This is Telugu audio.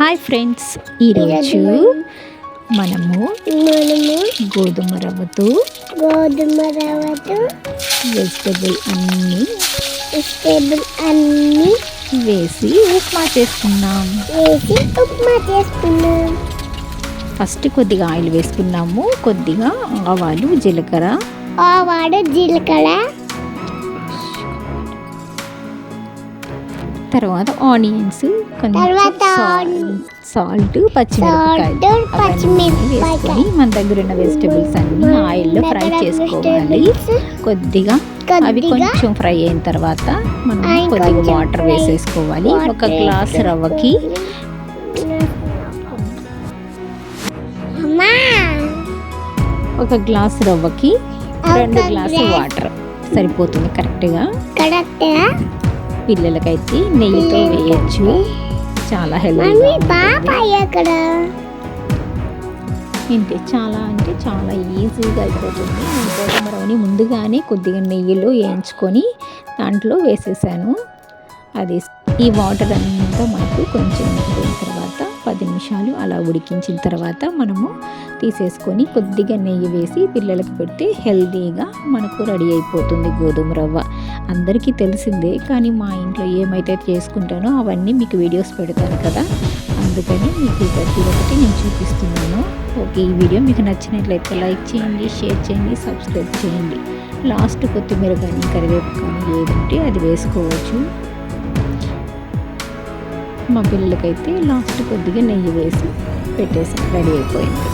హాయ్ ఫ్రెండ్స్ ఈరోజు మనము మనము గోధుమ రవ్వతో గోధుమ రవ్వతో వెజిటబుల్ అన్నీ వెజిటేబుల్ అన్ని వేసి ఉప్మా చేసుకున్నాం వేసి ఉప్మా చేసుకున్నాం ఫస్ట్ కొద్దిగా ఆయిల్ వేసుకున్నాము. కొద్దిగా ఆవాలు జీలకర్ర. ఆవాడు జీలకర్ర. తర్వాత ఆనియన్స్ సాల్ట్ పచ్చిమిరపకాయలు అవన్నీ వేసుకొని పచ్చిమిరపకాయ మన దగ్గర ఉన్న వెజిటబుల్స్ అన్ని ఆయిల్లో ఫ్రై చేసుకోవాలి. కొద్దిగా అవి కొంచెం ఫ్రై అయిన తర్వాత మనం కొద్దిగా వాటర్ వేసేసుకోవాలి. ఒక గ్లాస్ రవ్వకి. ఒక గ్లాస్ రవ్వకి రెండు గ్లాసు. వాటర్. సరిపోతుంది కరెక్ట్గా? కరెక్టా? పిల్లలకైతే నెయ్యితో వేయచ్చు. చాలా హెల్తీ ఇంతే చాలా అంటే చాలా ఈజీగా అయిపోతుంది. నేను గోధుమ రవ్వని ముందుగానే కొద్దిగా నెయ్యిలో వేయించుకొని దాంట్లో వేసేసాను. అది ఈ వాటర్ అంతా మనకు కొంచెం ఉడికిన తర్వాత పది నిమిషాలు అలా ఉడికించిన తర్వాత మనము తీసేసుకొని కొద్దిగా నెయ్యి వేసి పిల్లలకు పెడితే హెల్తీగా మనకు రెడీ అయిపోతుంది గోధుమ రవ్వ. అందరికీ తెలిసిందే కానీ మా ఇంట్లో ఏమైతే చేసుకుంటానో అవన్నీ మీకు వీడియోస్ పెడతాను కదా. అందుకని మీకు ప్రతి ఒక్కటి నేను చూపిస్తున్నాను. ఓకే ఈ వీడియో మీకు నచ్చినట్లయితే లైక్ చేయండి షేర్ చేయండి సబ్స్క్రైబ్ చేయండి. లాస్ట్ కొత్తిమీర కానీ కరివేపు కానీ ఏదంటే అది వేసుకోవచ్చు. మా పిల్లలకైతే లాస్ట్ కొద్దిగా నెయ్యి వేసి పెట్టేసి రెడీ అయిపోయింది.